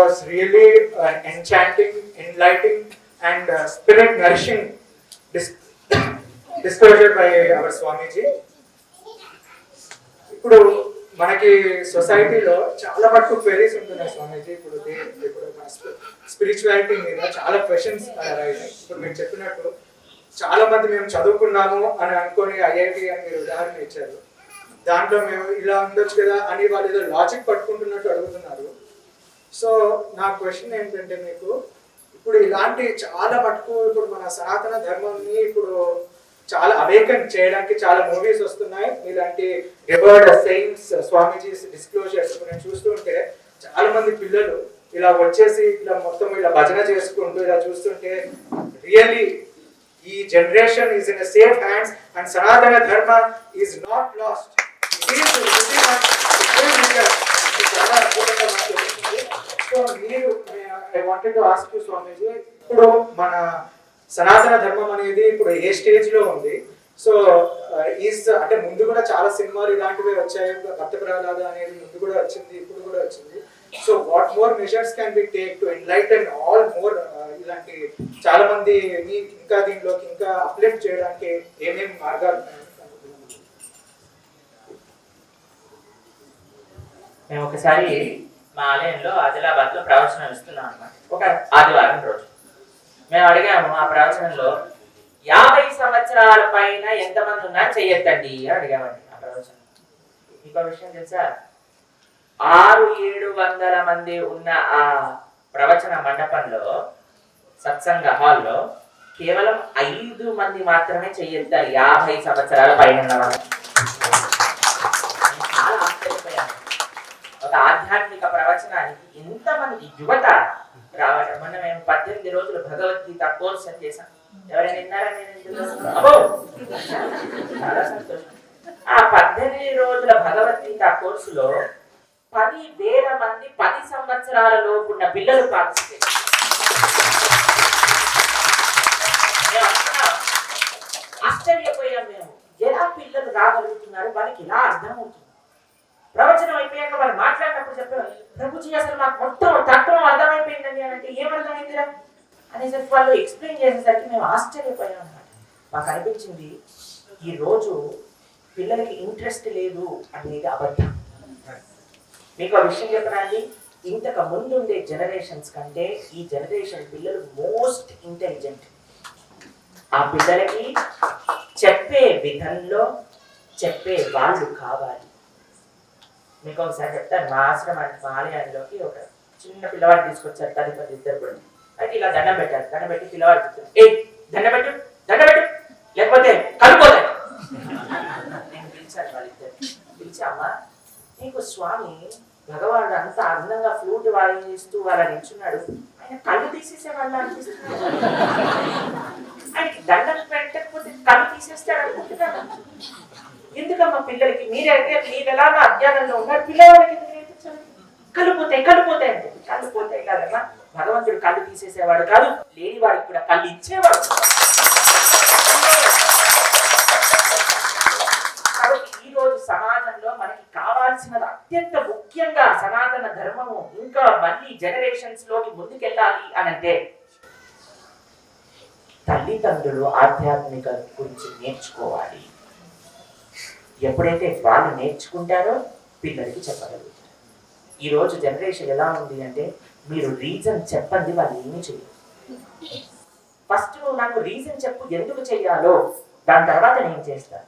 was really uh, enchanting, enlightening, and uh, spirit nourishing dis- disclosure by our Swamiji. ఇప్పుడు మనకి సొసైటీలో చాలా వరకు క్వెరీస్ ఉంటున్నాయి స్వామీజీ. ఇప్పుడు దే- ఇప్పుడు స్పిరిచువాలిటీ మీద చాలా క్వశ్చన్స్ ఇప్పుడు మీరు చెప్పినట్టు చాలా మంది మేము చదువుకున్నాము అని అనుకొని ఐఐటి అని మీరు ఉదాహరణ ఇచ్చారు. దాంట్లో మేము ఇలా ఉండొచ్చు కదా అని వాళ్ళు ఏదో లాజిక్ పట్టుకుంటున్నట్టు అడుగుతున్నారు. సో నా క్వశ్చన్ ఏంటంటే మీకు ఇప్పుడు ఇలాంటి చాలా మటుకు ఇప్పుడు మన సనాతన ధర్మంని ఇప్పుడు చాలా అవేకన్ చేయడానికి చాలా మూవీస్ వస్తున్నాయి. ఇలాంటి రివర్డ్ సెయింట్స్ స్వామీజీస్ డిస్క్లోజర్స్ నేను చూస్తుంటే చాలా మంది పిల్లలు ఇలా వచ్చేసి ఇట్లా మొత్తం ఇలా భజన చేసుకుంటూ ఇలా చూస్తుంటే రియల్లీ ఈ generation is in safe hands and Sanatana Dharma is not lost చాలా అద్భుతంగా మాట్లాడుతుంది సో మీరు I wanted to ask you Swamiji ఇప్పుడు మన సనాతన ధర్మం అనేది ఇప్పుడు ఏ స్టేజ్లో ఉంది? సో uh, ఈస్ అంటే ముందు కూడా చాలా సినిమాలు ఇలాంటివి వచ్చాయి. భక్త ప్రహ్లాద అనేది ముందు కూడా వచ్చింది ఇప్పుడు కూడా వచ్చింది. So what more measures can be take to enlighten all more ఇలాంటి చాలా మంది ఇంకా దీంట్లోకి ఇంకా అప్లిఫ్ట్ చేయడానికి ఏమేమి మార్గాలు ఉన్నాయని మేము ఒకసారి మా ఆలయంలో ఆదిలాబాద్లో ప్రవచనం ఇస్తున్నాం అన్నమాట. ఒక ఆదివారం రోజు. మేము అడిగాము ఆ ప్రవచనంలో యాభై సంవత్సరాల పైన ఎంతమంది ఉన్నా చెయ్యొద్దండి అని అడిగామండి ఆ ప్రవచనం. ఇంకో విషయం తెలుసా? ఆరు ఏడు వందల మంది ఉన్న ఆ ప్రవచన మండపంలో సత్సంగ హాల్లో కేవలం ఐదు మంది మాత్రమే చెయ్యొద్దారు యాభై సంవత్సరాల పైన ఉన్నవాళ్ళు నేను చాలా ఆశ్చర్యపోయాను ఒక ఆధ్యాత్మిక ప్రవచనానికి ఎంతమంది యువత రావడం మొన్న మేము పద్దెనిమిది రోజులు భగవద్గీత కోర్స్ అని చేశాం. ఎవరైనా విన్నారా చాలా సంతోషం. ఆ పద్దెనిమిది రోజుల భగవద్గీత కోర్సులో పది వేల మంది పది సంవత్సరాల లోపు ఉన్న పిల్లలు పార్టిసిపేట్ ఆశ్చర్యపోయాం మేము. ఎలా పిల్లలు రాగలుగుతున్నారు? వాళ్ళకి ఎలా అర్థమవుతుంది ప్రవచనం అయిపోయాక వాళ్ళు మాట్లాడినప్పుడు చెప్పారు గురించి అసలు నాకు మొత్తం తత్వం అర్థమైపోయిందండి అని అంటే ఏమర్థమైందిరా? అనేసరికి వాళ్ళు ఎక్స్ప్లెయిన్ చేసేసరికి మేము ఆశ్చర్యపోయాం అనమాట మాకు అనిపించింది ఈరోజు పిల్లలకి ఇంట్రెస్ట్ లేదు అనేది అబద్ధం. మీకు ఆ విషయం చెప్పనా ఇంతకు ముందుండే జనరేషన్స్ కంటే ఈ జనరేషన్ పిల్లలు మోస్ట్ ఇంటెలిజెంట్ ఆ పిల్లలకి చెప్పే విధంలో చెప్పే వాళ్ళు కావాలి. మీకు ఒకసారి చెప్తాను మా ఆశ్రమ మా ఆలయాల్లోకి ఒక చిన్న పిల్లవాడు తీసుకొచ్చారు తల్లిపతి ఇద్దరు కూడా. అయితే ఇలా దండం పెట్టారు. దండం పెట్టి పిల్లవాడు చెప్తారు ఏ దండం పెట్టు దండం పెట్టు. లేకపోతే కలుపోతాయి నేను పిలిచాను వాళ్ళిద్దరు పిలిచి అమ్మ నీకు స్వామి భగవానుడు అంత అందంగా ఫ్లూట్ వాయిస్తూ వాళ్ళ నిల్చున్నాడు. ఆయన కళ్ళు తీసేసే వాళ్ళ అనిపిస్తున్నాడు ఆయనకి దండం పెట్టకపోతే కళ్ళు తీసేస్తాడు అనుకుంటున్నాడు ఎందుకమ్మా పిల్లలకి? మీరు మీరు ఎలాగో అజ్ఞానంలో ఉన్నారు? పిల్లవాళ్ళకి ఎందుకు నేర్పించాలి? కళ్ళు పోతాయి కళ్ళు పోతాయి అంటే కళ్ళు పోతాయి కాదమ్మా భగవంతుడు కళ్ళు తీసేసేవాడు కాదు లేని వాడికి కూడా కళ్ళు ఇచ్చేవాడు. కాబట్టి ఈ రోజు సమాజంలో మనకి కావాల్సినది అత్యంత ముఖ్యంగా సనాతన ధర్మము. ఇంకా మళ్ళీ జనరేషన్స్లోకి ముందుకెళ్ళాలి అని అంటే తల్లిదండ్రులు ఆధ్యాత్మిక గురించి నేర్చుకోవాలి. ఎప్పుడైతే వాళ్ళు నేర్చుకుంటారో పిల్లలకి చెప్పగలుగుతారు. ఈరోజు జనరేషన్ ఎలా ఉంది అంటే మీరు రీజన్ చెప్పండి వాళ్ళు ఏమీ చేయరు ఫస్ట్ నువ్వు నాకు రీజన్ చెప్పు ఎందుకు చేయాలో దాని తర్వాత నేను చేస్తాను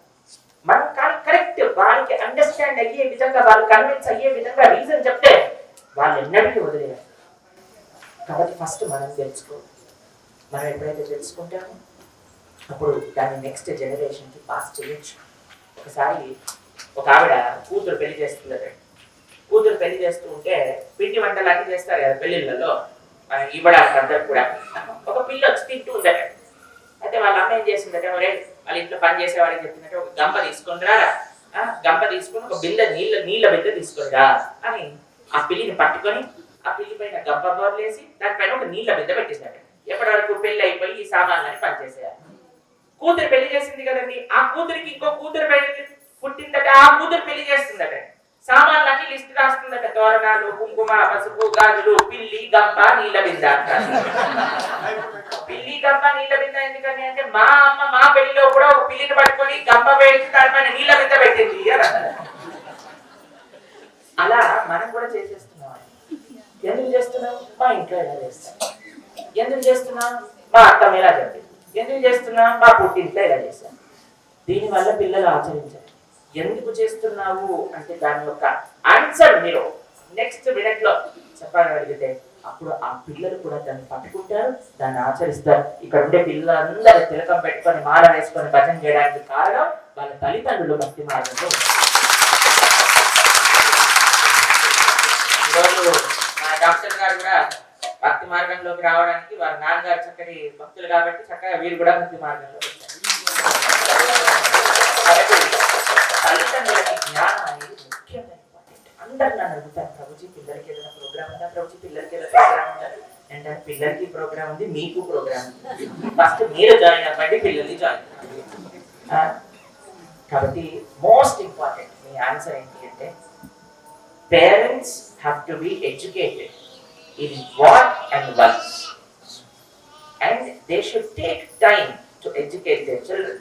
మనం కానీ కరెక్ట్ వాళ్ళకి అండర్స్టాండ్ అయ్యే విధంగా వాళ్ళు కన్విన్స్ అయ్యే విధంగా రీజన్ చెప్తే వాళ్ళు ఎన్నటికీ వదిలేరు. కాబట్టి ఫస్ట్ మనం తెలుసుకో మనం ఎప్పుడైతే తెలుసుకుంటామో అప్పుడు దాన్ని నెక్స్ట్ జనరేషన్కి పాస్ చేయొచ్చు. ఒకసారి ఒక ఆవిడ కూతురు పెళ్ళి చేస్తుందట. కూతురు పెళ్ళి చేస్తూ ఉంటే పిండి వంటలు చేస్తారు కదా పెళ్ళిళ్ళలో ఇవ్వడానికి అందరు కూడా. ఒక పిల్ల వచ్చి తింటూ ఉందట. అయితే వాళ్ళ అమ్మ ఏం చేసిందట ఒరే వాళ్ళ ఇంట్లో పని చేసేవాడికి చెప్పిందట ఒక గంప తీసుకొని రా ఆ, గంప తీసుకొని ఒక బిల్ల నీళ్ళ నీళ్ళ బిల్ల తీసుకొని రా అని ఆ పిల్లిని పట్టుకొని ఆ పిల్లి పైన గంప బోర్లేసి దానిపైన ఒక నీళ్ళ బిందె పెట్టిందట ఎప్పటి వరకు పెళ్ళి అయిపోయి ఈ సామాన్లని పనిచేసేయాలి? కూతురు పెళ్ళి చేసింది కదండి. ఆ కూతురికి ఇంకో కూతురు పెళ్ళి పుట్టిందట ఆ కూతురు పెళ్ళి చేస్తుందట. సామాన్లకి లిస్ట్ రాస్తుందట తోరణాలు కుంకుమ పసుపు గాజులు పిల్లి గంప నీళ్ళ బింద పిల్లి గంప నీళ్ళ బింద ఎందుకని అంటే మా అమ్మ మా పెళ్ళిలో కూడా ఒక పిల్లిని పట్టుకొని గంప పెట్టి దానిపైన నీళ్ళ బింద పెట్టింది అలా మనం కూడా చేసేస్తున్నాం. ఎందుకు చేస్తున్నాం? మా ఇంట్లో ఎలా చేస్తాం? ఎందుకు చేస్తున్నాం? మా అత్త ఎలా చెప్పింది? ఎందుకు చేస్తున్నా? మా పుట్టింట్లో ఇలా చేశాను దీనివల్ల పిల్లలు ఆచరించారు. ఎందుకు చేస్తున్నావు? అంటే దాని యొక్క ఆన్సర్ మీరు నెక్స్ట్ మినిట్లో చెప్పగలిగితే అప్పుడు ఆ పిల్లలు కూడా దాన్ని పట్టుకుంటారు దాన్ని ఆచరిస్తారు. ఇక్కడ ఉండే పిల్లలందరూ తిలకం పెట్టుకొని మాల వేసుకొని భజన చేయడానికి కారణం వాళ్ళ తల్లిదండ్రులు భక్తి మార్గంలో ఈరోజు మా డాక్టర్ గారు కూడా భక్తి మార్గంలోకి రావడానికి వారి నాన్నగారు చక్కటి భక్తులు కాబట్టి చక్కగా వీరు కూడా భక్తి మార్గంలో తల్లిదండ్రులకి జ్ఞానం అనేది ముఖ్యంగా ఇంపార్టెంట్ అందరు నన్ను అడుగుతారు ప్రభుజీ పిల్లలకి ఏదైనా ప్రోగ్రామ్ ఉందా? ప్రభుజీ పిల్లలకి ఏదైనా ప్రోగ్రామ్ ఉందా? అంటే పిల్లలకి ప్రోగ్రామ్ ఉంది మీకు ప్రోగ్రామ్ ఉంది. ఫస్ట్ మీరు జాయిన్ అవ్వండి పిల్లల్ని జాయిన్ కాబట్టి మోస్ట్ ఇంపార్టెంట్ మీ ఆన్సర్ ఏంటి అంటే parents have to be educated. In what and once and they should take time to educate their children.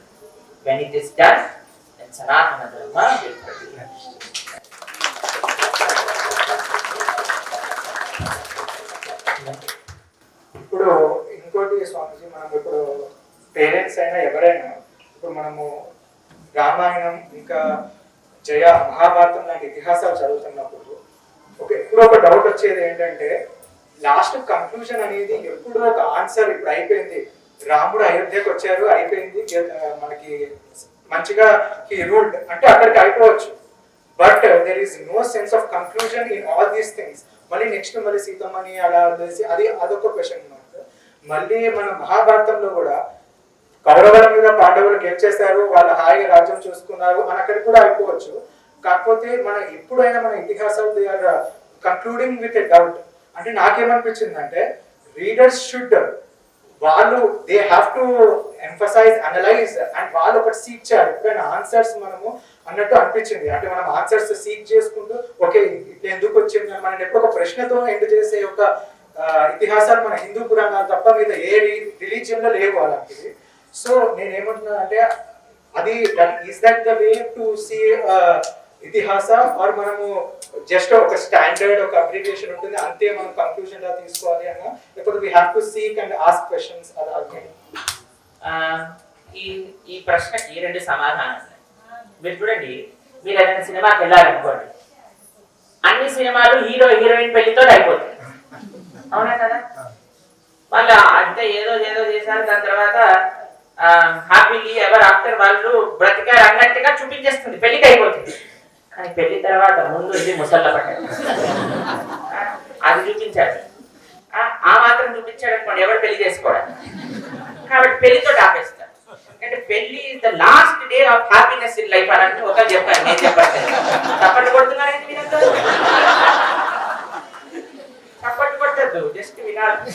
When it is done, then Sanatana Dharma will prevail. ఇప్పుడు ఇంకోటి స్వామిజీ మనం ఇప్పుడు parents అయినా ఎవరైనా ఇప్పుడు మనము రామాయణం ఇంకా జయ మహాభారతం లాంటి ఇతిహాసాలు చదువుతున్నప్పుడు ఒక ఎప్పుడు ఒక డౌట్ వచ్చేది ఏంటంటే లాస్ట్ కంక్లూజన్ అనేది ఎప్పుడు ఒక ఆన్సర్ ఇప్పుడు అయిపోయింది. రాముడు అయోధ్యకు వచ్చారు అయిపోయింది. మనకి మంచిగా హీ రూల్డ్. అంటే అక్కడికి అయిపోవచ్చు. But there is no sense of conclusion in all these things మళ్ళీ నెక్స్ట్ మళ్ళీ సీతమ్మని అలా తెలిసి అది అదొక క్వశ్చన్ మార్క్ మళ్ళీ మన మహాభారతంలో కూడా కౌరవుల మీద పాండవులు గెలిచేశారు వాళ్ళు హాయిగా రాజ్యం చూసుకున్నారు అని అక్కడికి కూడా అయిపోవచ్చు. కాకపోతే మన ఎప్పుడైనా మన ఇతిహాసాలు they are concluding with a doubt అంటే నాకేమనిపించిందంటే రీడర్స్ షుడ్ వాళ్ళు they have to emphasize analyze and వాళ్ళు ఒకటి సీక్ చేయాలి. ఎప్పుడైనా ఆన్సర్స్ మనము అన్నట్టు అనిపించింది. అంటే మనం ఆన్సర్స్ సీక్ చేసుకుంటూ ఓకే ఇట్లా ఎందుకు వచ్చింది? మనం ఎప్పుడు ఒక ప్రశ్నతో ఎండ్ చేసే ఒక ఇతిహాసాలు మన హిందూ పురాణాలు తప్ప మీద ఏ రిలీజియన్లో లేవు అలాంటివి. సో నేను అంటే అది is that the way to see ఇతిహాస ఆర్ మనము జస్ట్ ఒక స్టాండర్డ్ ఒక అబ్రివియేషన్ ఉంటుంది అంతే మనం కన్క్లూజన్ లా తీసుకోవాలి అన్న. లేకపోతే we have to seek and ask questions అలా ఈ ఈ ప్రశ్నకి రెండు సమాధానాలు. మీరు చూడండి మీరు ఏదైనా సినిమాకి వెళ్ళాలనుకోండి అన్ని సినిమాలు హీరో హీరోయిన్ పెళ్ళితో అయిపోతాయి. అవునా కదా? మళ్ళా అంతే ఏదో ఏదో చేశారు దాని తర్వాత హ్యాపీలీ ఎవర్ ఆఫ్టర్ వాళ్ళు బ్రతికారు అన్నట్టుగా చూపించేస్తుంది పెళ్ళికి అయిపోతుంది. కానీ పెళ్ళి తర్వాత ముందు ఇది ముసళ్ళ పడ్డాడు అది చూపించాడు. ఆ, మాత్రం చూపించాడు అనుకోండి ఎవరు పెళ్ళి చేసుకోవడం కాబట్టి పెళ్ళితో ఆపేస్తారు అంటే పెళ్ళి is the last day of happiness in life అని అంటే ఒక చెప్పాను నేను చెప్పండి చప్పట్లు కొడుతున్నారండి మీరంతా చప్పట్లు కొట్టద్దు జస్ట్ వినాలి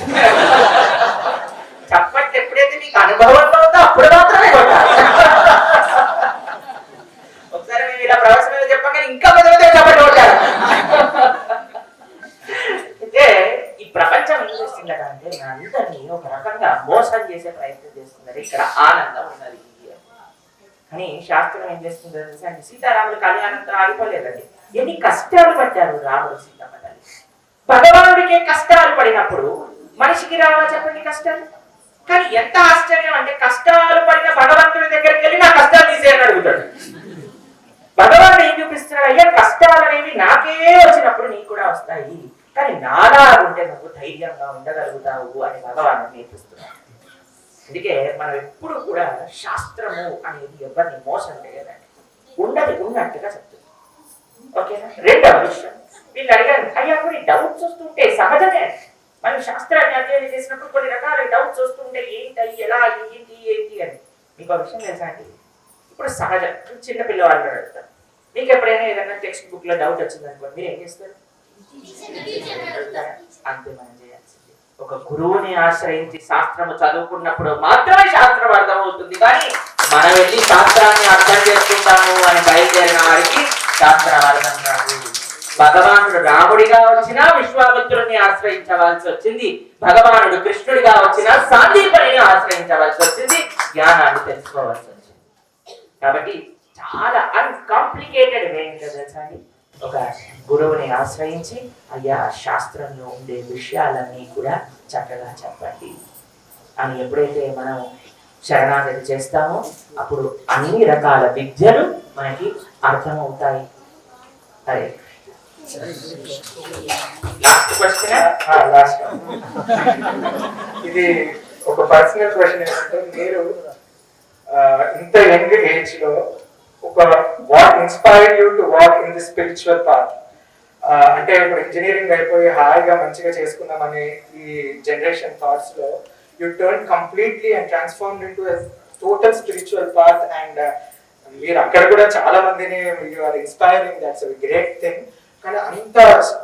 చప్పట్లు ఎప్పుడైతే మీకు అనుభవంలో ఉందో అప్పుడు మాత్రమే కొట్టాలి ఒకసారి మేము ఇలా ప్రవేశం మీద చెప్పగానే ఇంకా పెద్ద పెద్ద చప్పట్లు కొట్టారు అయితే ఈ ప్రపంచం ఏం చేస్తుందట అంటే అందరినీ ఒక రకంగా మోసం చేసే ప్రయత్నం చేస్తున్నారు ఇక్కడ ఆనందం ఉన్నది కానీ శాస్త్రం ఏం చేస్తుందో తెలుసా అండి సీతారాములు కళ్యాణంతో ఆగిపోలేదండి. ఎన్ని కష్టాలు పడ్డారు రాముడు సీతమ్మ తల్లి భగవానుడికే కష్టాలు పడినప్పుడు మనిషికి రావా చెప్పండి కష్టాలు? కానీ ఎంత ఆశ్చర్యం అంటే కష్టాలు పడిన భగవంతుడి దగ్గరికి వెళ్ళి నా కష్టాలు తీసేయని అడుగుతాడు. భగవానుడు ఏం చూపిస్తున్నాడు? అయ్యా కష్టాలు అనేవి నాకే వచ్చినప్పుడు నీకు కూడా వస్తాయి. కానీ నాలా ఉంటే నువ్వు ధైర్యంగా ఉండగలుగుతావు అని భగవాను నేర్పిస్తున్నాడు. అందుకే మనం ఎప్పుడు కూడా శాస్త్రము అనేది ఎవరిని మోసం చేయదండి ఉండదు ఉన్నట్టుగా చెప్తుంది. ఓకేనా? రెండవ విషయం. వీళ్ళు అడిగారు అయ్యా కొన్ని డౌట్స్ వస్తుంటే సహజమే. మనం శాస్త్రాన్ని అధ్యయనం చేసినప్పుడు కొన్ని రకాల డౌట్స్ వస్తుంటే ఏంటి ఎలా ఏంటి ఏంటి అని. మీకు ఒక విషయం తెలుసా అండి? ఇప్పుడు సహజం చిన్న పిల్లవాళ్ళు అడుగుతారు. మీకు ఎప్పుడైనా ఏదైనా టెక్స్ట్ బుక్లో డౌట్ వచ్చింది అనుకోండి మీరు ఏం చేస్తారు అంతే మనం ఒక గురువుని ఆశ్రయించి శాస్త్రము చదువుకున్నప్పుడు మాత్రమే శాస్త్రం అర్థమవుతుంది. కానీ మనం వెళ్ళి శాస్త్రాన్ని అర్థం చేసుకుంటాము అని బయలుదేరిన వారికి శాస్త్రం అర్థం కాదు. భగవానుడు రాముడిగా వచ్చినా విశ్వామిత్రుడిని ఆశ్రయించవలసి వచ్చింది. భగవానుడు కృష్ణుడిగా వచ్చినా సాందీపనిని ఆశ్రయించవలసి వచ్చింది. జ్ఞానాన్ని తెలుసుకోవాల్సి వచ్చింది. కాబట్టి చాలా అన్కాంప్లికేటెడ్ వే ఏంటో తెలుసా ఒక గురువుని ఆశ్రయించి అయ్యా శాస్త్రంలో ఉండే విషయాలన్నీ కూడా చక్కగా చెప్పండి. అని ఎప్పుడైతే మనం శరణాగతి చేస్తామో అప్పుడు అన్ని రకాల విద్యలు మనకి అర్థమవుతాయి. అదే లాస్ట్ క్వశ్చన్ లాస్ట్ ఇది ఒక పర్సనల్ క్వశ్చన్ ఏంటంటే మీరు ఇంత యంగ్ ఏజ్లో what inspire you to walk in the spiritual path అంటే ఇప్పుడు ఇంజనీరింగ్ అయిపోయి హాయిగా మంచిగా చేసుకుందామని ఈ generation థాట్స్లో U turn completely and transform in to total spiritual path and మీరు అక్కడ కూడా చాలా మందిని you are inspiring that's great thing కానీ అంత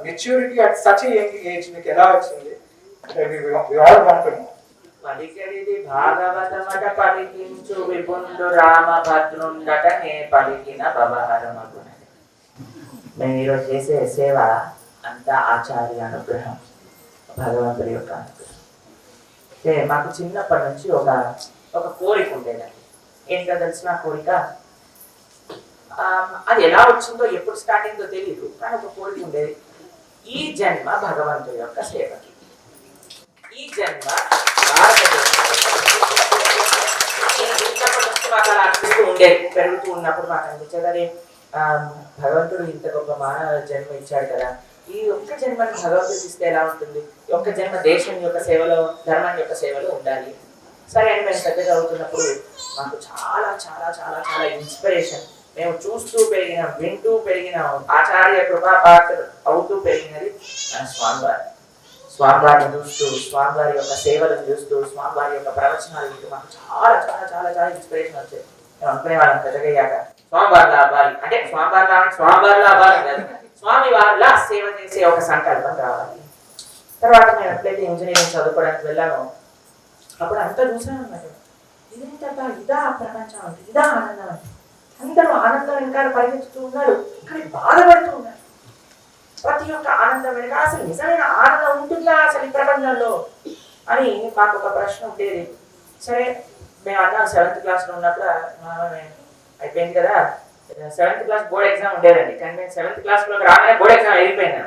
maturity at such young age మీకు ఎలా వచ్చింది? ఆల్ వాంట్ పలికెడిది భాగవతమట పలికించు విపుండు రామభద్రుండట నే పలికిన భవహరమగునది మేము ఈరోజు చేసే సేవ అంతా ఆచార్య అనుగ్రహం భగవంతుడి యొక్క అనుగ్రహం. అంటే మాకు చిన్నప్పటి నుంచి ఒక ఒక కోరిక ఉండేదండి. ఏంటో తెలిసిన కోరిక? ఆ, అది ఎలా వచ్చిందో ఎప్పుడు స్టార్టింగ్తో తెలియదు కానీ ఒక కోరిక ఉండేది. ఈ జన్మ భగవంతుడి యొక్క సేవకి. ఈ జన్మ చిన్నప్పటి నుంచి మాకు అలా అనిపిస్తూ ఉండేది పెరుగుతూ ఉన్నప్పుడు మాకు అనిపించేది భగవంతుడు ఇంత గొప్ప మానవ జన్మ ఇచ్చాడు కదా. ఈ ఒక్క జన్మను భగవంతుడు ఇస్తే ఎలా ఉంటుంది? ఒక్క జన్మ దేశం యొక్క సేవలో ధర్మం యొక్క సేవలో ఉండాలి. సరే అని మేము పెద్దగా అవుతున్నప్పుడు మాకు చాలా చాలా చాలా చాలా ఇన్స్పిరేషన్. మేము చూస్తూ పెరిగిన వింటూ పెరిగిన ఆచార్య కృపాపాత్ర అవుతూ పెరిగినది మన స్వామివారి. స్వామివారిని చూస్తూ స్వామివారి యొక్క సేవలను చూస్తూ స్వామివారి యొక్క ప్రవచనాలు వింటూ మాకు చాలా చాలా చాలా చాలా ఇన్స్పిరేషన్ వచ్చాయి. మేము అనుకునే వాళ్ళం పెద్దగయ్యాక. స్వామివారిలా అవ్వాలి అంటే స్వామివారిలా అంటే స్వామివారిలా అవ్వాలి కాదు. స్వామి వారిలా సేవ చేసే ఒక సంకల్పం రావాలి తర్వాత మేము ఎప్పుడైతే ఇంజనీరింగ్ చదువుకోవడానికి వెళ్ళాము అప్పుడు అంతా చూసాను అన్నమాట. ఇదేంటబ్బా ఇదా ప్రపంచం అంటే ఇదా ఆనందం. అంటే అందరూ ఆనందం ఇంకా పరిగెత్తుతూ ఉన్నారు. కానీ బాధపడుతూ ఉన్నారు. ప్రతి ఒక్క ఆనందం వెనుక అసలు నిజమైన ఆనందం ఉంటుందా అసలు ఈ ప్రపంచంలో? అని మాకు ఒక ప్రశ్న ఉండేది. సరే మేము అన్న సెవెంత్ క్లాస్లో ఉన్నప్పుడు అయిపోయింది కదా. సెవెంత్ క్లాస్ బోర్డ్ ఎగ్జామ్ ఉండేదండి. కానీ నేను సెవెంత్ క్లాస్లో రాగానే బోర్డ్ ఎగ్జామ్ అయిపోయింది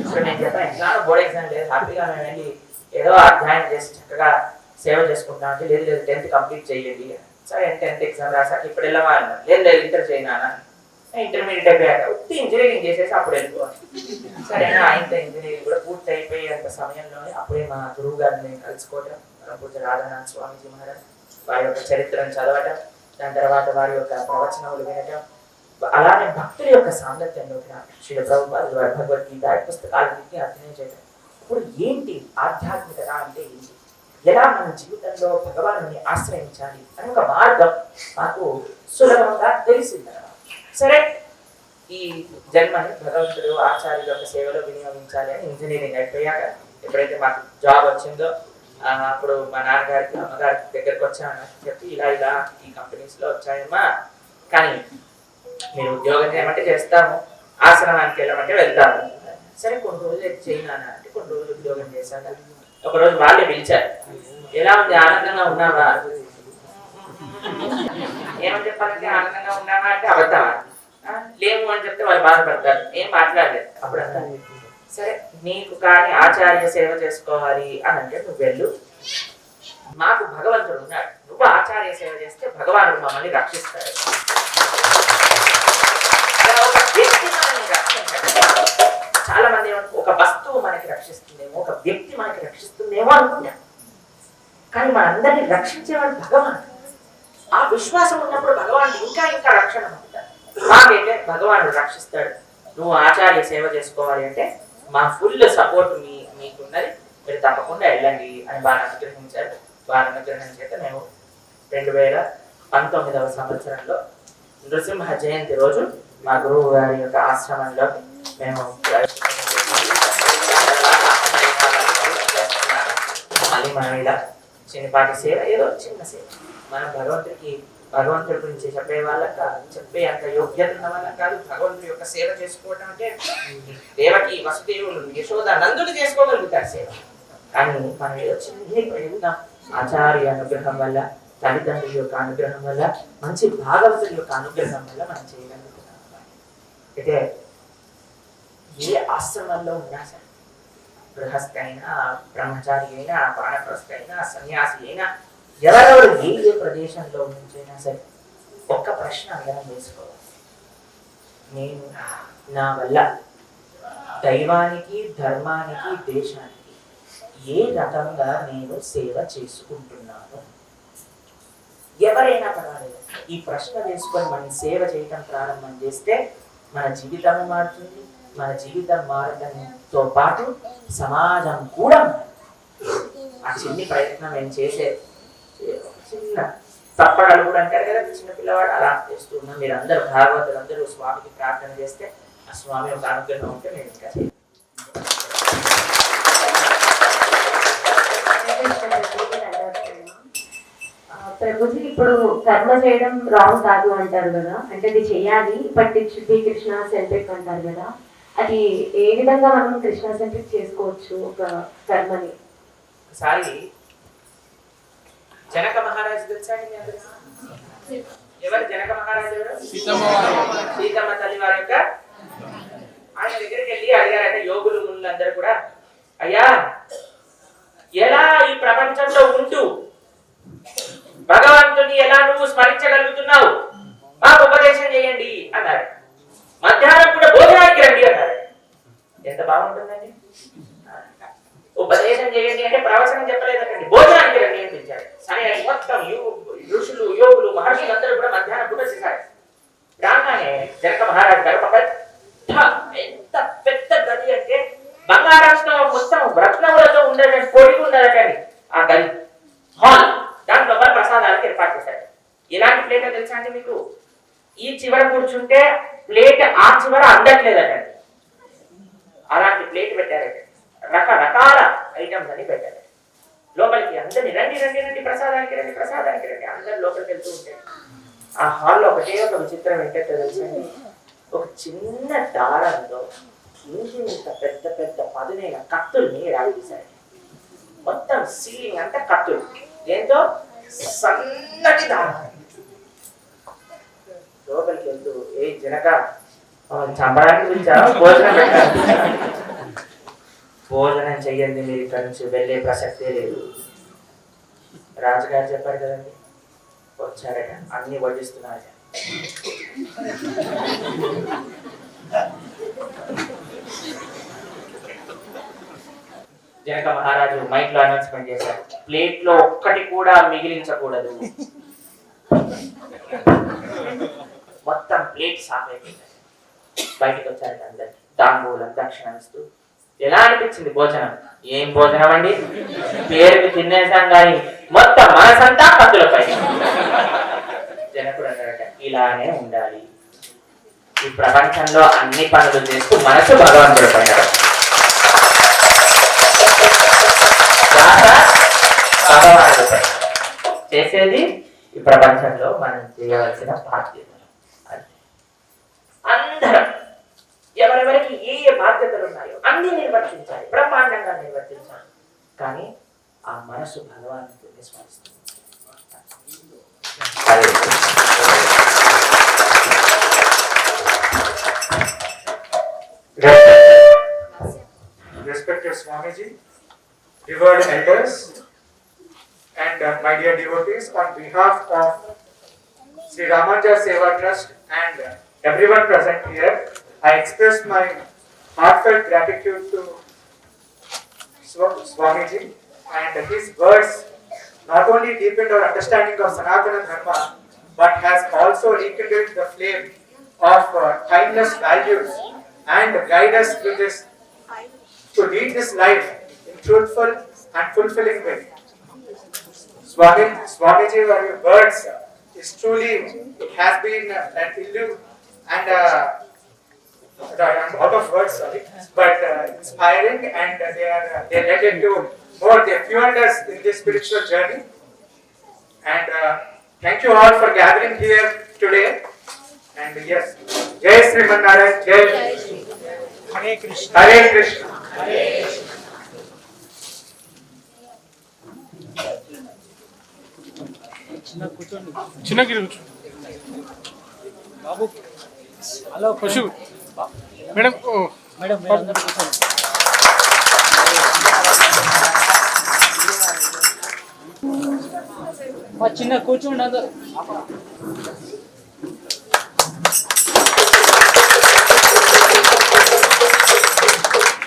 ఇప్పుడు నేను చెప్పాను ఎగ్జామ్లో బోర్డ్ ఎగ్జామ్ లేదు. హ్యాపీగా మేము వెళ్ళి ఏదో అధ్యయనం చేసి చక్కగా సేవ చేసుకుంటాం అంటే లేదు లేదు టెన్త్ కంప్లీట్ చేయండి. సరే టెన్త్ ఎగ్జామ్ రాసాక ఇప్పుడు వెళ్ళమా లేదు లేదు ఇంటర్ చేయనా ఇంటర్మీడియట్ అయిపోయాక ఉత్తి ఇంజనీరింగ్ చేసేసి అప్పుడు వెళ్ళిపోవాలి సరే ఆయన ఇంజనీరింగ్ కూడా పూర్తి అయిపోయేంత సమయంలోనే అప్పుడే మా గురువు గారిని నేను కలుసుకోవటం. మన పూజ రాధానాథ్ స్వామిజీ మహారాజ్ వారి యొక్క చరిత్రను చదవటం. దాని తర్వాత వారి యొక్క ప్రవచనములు వినటం. అలానే భక్తుల యొక్క సాంగత్యంలోకి రావటం శ్రీ ప్రభుపాదులు వారి భగవద్గీత పుస్తకాలన్నింటినీ అధ్యయనం చేయడం ఇప్పుడు ఏంటి ఆధ్యాత్మికత అంటే ఏంటి? ఎలా మన జీవితంలో భగవాను ఆశ్రయించాలి అని ఒక మార్గం మాకు సులభంగా తెలిసిందన్నమాట సరే. ఈ జన్మని భగవంతుడు ఆచార్యుల యొక్క సేవలో వినియోగించాలి అని ఇంజనీరింగ్ అయిపోయాక ఎప్పుడైతే మాకు జాబ్ వచ్చిందో అప్పుడు మా నాన్నగారికి అమ్మగారికి దగ్గరకు వచ్చామని చెప్పి ఇలా ఇలా ఈ కంపెనీస్లో వచ్చాయమ్మా. కానీ మీరు ఉద్యోగం చేయమంటే చేస్తాము ఆశ్రమానికి వెళ్ళమంటే వెళ్తాము. సరే కొన్ని రోజులు చేయను అంటే కొన్ని రోజులు ఉద్యోగం చేశాను. ఒక రోజు వాళ్ళే పిలిచారు. ఎలా ఉంది? ఆనందంగా ఉన్నావా? ఏమని చెప్పాలంటే ఆనందంగా ఉన్నావా అంటే అబద్ధమా? లేము అని చెప్తే వాళ్ళు బాధపడతారు. ఏం మాట్లాడలేదు. అప్పుడు సరే నీకు కానీ ఆచార్య సేవ చేసుకోవాలి అని అంటే నువ్వు వెళ్ళు. మాకు భగవంతుడు ఉన్నాడు. నువ్వు ఆచార్య సేవ చేస్తే భగవానుడు మమ్మల్ని రక్షిస్తాడు. ఒక వ్యక్తి చాలా మంది ఒక వస్తువు మనకి రక్షిస్తుందేమో ఒక వ్యక్తి మనకి రక్షిస్తుందేమో అనుకున్నాం. కానీ మనందరినీ రక్షించేవాడు భగవానుడు. ఆ విశ్వాసం ఉన్నప్పుడు భగవాన్ ఇంకా ఇంకా రక్షణ పొందుతాడు మాకైతే భగవానుడు రక్షిస్తాడు. నువ్వు ఆచార్య సేవ చేసుకోవాలి అంటే మా ఫుల్ సపోర్ట్ మీ మీకున్నది. మీరు తప్పకుండా వెళ్ళండి అని వారు అనుగ్రహించారు. వారి అనుగ్రహం చేత మేము రెండు వేల పంతొమ్మిదవ సంవత్సరంలో నృసింహ జయంతి రోజు మా గురువు గారి యొక్క ఆశ్రమంలో మేము అది మనం ఇలా చిన్నపాటి సేవ ఏదో చిన్న సేవ. మనం భగవంతుడికి భగవంతుడి గురించి చెప్పే వాళ్ళకి కాదు చెప్పే అంత యోగ్యత ఉన్న వాళ్ళకి కాదు. భగవంతుడి యొక్క సేవ చేసుకోవడం అంటే దేవకి వసుదేవులు యశోద నందుడు చేసుకోగలుగుతారు సేవ. కానీ మనం ఏదో చిన్న ఆచార్య అనుగ్రహం వల్ల తల్లిదండ్రుల యొక్క అనుగ్రహం వల్ల మంచి భాగవతుల యొక్క అనుగ్రహం వల్ల మనం చేయగలుగుతున్నాం అయితే ఏ ఆశ్రమంలో ఉన్నా సరే గృహస్థ అయినా బ్రహ్మచారి అయినా వానప్రస్థ అయినా సన్యాసి అయినా ఎవరెవరు ఏ ఏ ప్రదేశంలో నుంచైనా సరే ఒక్క ప్రశ్న అందరం వేసుకోవాలి. నేను నా వల్ల దైవానికి ధర్మానికి దేశానికి ఏ రకంగా నేను సేవ చేసుకుంటున్నాను? ఎవరైనా పర్వాలేదు. ఈ ప్రశ్న వేసుకొని మనం సేవ చేయటం ప్రారంభం చేస్తే మన జీవితం మారుతుంది మన జీవితం మారడంతో పాటు సమాజం కూడా ఆ చిన్ని ప్రయత్నం నేను చేసే? చిన్న తప్పడాలు కూడా అంటారు కదా చిన్న పిల్లవాడు అలా చేస్తూ ఉన్నాం మీరు అందరూ భాగవతులు అందరూ స్వామికి ప్రార్థన చేస్తే ఆ స్వామి ఒక అనుగ్రహం ఉంటే నేను ఇంకా చేయను. ప్రభుజీ ఇప్పుడు కర్మ చేయడం రాంగ్ కాదు అంటారు కదా అంటే అది చేయాలి but it should be Krishna centric అంటారు కదా. అది ఏ విధంగా మనం కృష్ణ సెంట్రిక్ చేసుకోవచ్చు ఒక కర్మని? ఒకసారి జనక మహారాజు అందరికీ? ఎవరు జనక మహారాజు ఎవరు? సీతమ్మ తల్లి వారి యొక్క? ఆయన దగ్గరికి వెళ్ళి అడిగారంటే యోగులు మునులందరూ కూడా అయ్యా ఎలా ఈ ప్రపంచంలో ఉంటూ భగవంతుని ఎలా నువ్వు స్మరించగలుగుతున్నావు మాకు ఉపదేశం చేయండి అన్నారు మధ్యాహ్నం కూడా భోజనానికి రండి అన్నారు ఉంటుందండి ఉపదేశం చేయండి అంటే ప్రవచనం చెప్పలేదండి. భోజనానికి రండి అని పిలిచారు. సరే మొత్తం ఋషులు యోగులు మహర్షులు అందరూ కూడా మధ్యాహ్నం పూట చేశారు. రాగానే జనక మహారాజు గారు ఒక పెద్ద ఎంత పెద్ద గది అంటే బంగారాష్ట్రం మొత్తం రత్నములతో ఉండేది పొడి ఉండేటండి ఆ గది. హాల్. దాంట్లో మరి ప్రసాదాలకు ఏర్పాటు చేశారు. ఎలాంటి ప్లేట్ తెలుసా అండి మీకు? ఈ చివర కూర్చుంటే ప్లేట్ ఆ చివర అందట్లేదటండి అలాంటి ప్లేట్ పెట్టారట రకరకాల ఐటమ్స్ అని పెట్టారు. లోపలికి అందరిని రండి రండి రండి ప్రసాదానికి రండి ప్రసాదానికి రండి. అందరు లోపలికి వెళ్తూ ఉంటే ఆ హాల్లో ఒకటే ఒక విచిత్రం ఏంటంటే తెలుసండి ఒక చిన్న దారంలో ఇంత పెద్ద పెద్ద పదునైన కత్తుల్ని రాగిసారు మొత్తం సీలింగ్ అంతా కత్తులు. దేంతో సన్నటి దారం. లోపలికి వెళ్తూ ఏ జనక చంపడానికి పిలిచారా భోజనం పెట్టాలి భోజనం చెయ్యండి మీరు ఇక్కడి నుంచి వెళ్ళే ప్రసక్తే లేదు. రాజుగారు చెప్పారు కదండి వచ్చారట అన్ని వడ్డిస్తున్నారు జనక మహారాజు మైక్లో అనౌన్స్మెంట్ చేశారు. ప్లేట్లో ఒక్కటి కూడా మిగిలించకూడదు. మొత్తం ప్లేట్ సాఫ్ అయిపోయింది. బయటకు వచ్చారట అందరు తాంబూలం దక్షిణ ఇస్తూ ఎలా అనిపించింది భోజనం? ఏం భోజనం అండి పేరుకి తినేసాం కానీ మొత్తం మనసంతా కత్తులపై. జనకుడు అన్నారట ఇలానే ఉండాలి. ఈ ప్రపంచంలో అన్ని పనులు చేస్తూ మనసు భగవంతుడు పడ్డాడు. భగవానుడిపై చేసేది ఈ ప్రపంచంలో మనం చేయవలసిన బాధ్యత అందరం ఎవరెవరికి ఏ ఏ బాధ్యతలు ఉన్నాయో అన్ని నిర్వర్తించాలి బ్రహ్మాండంగా నిర్వర్తించాలి కానీ ఆ మనసు భగవాను స్మరిస్తుంది Hare Respected Swamiji, revered elders, and uh, my dear devotees, on behalf of Sri Ramanja Seva Trust and uh, everyone present here, I express my heartfelt gratitude to Swa- Swamiji and his words not only deepened our understanding of Sanatana Dharma, but has also rekindled the flame of uh, timeless values and guide us with this to lead this life in truthful and fulfilling way. Swami, Swamiji, your words is truly, it has been an illusion and uh, I'm out of words, sorry, but uh, inspiring and they are, they led into more, they fueled us in this spiritual journey. And uh, Thank you all for gathering here today. And yes, Jai Sri Narayan, Jai Hare Krishna Hare Krishna. చిన్న కూర్చోండి చిన్నగిరి కూర్చో. బాబు hello పశు madam ఓ madam మీరు అందరూ కూర్చోండి మా చిన్న కూర్చోండి అందరు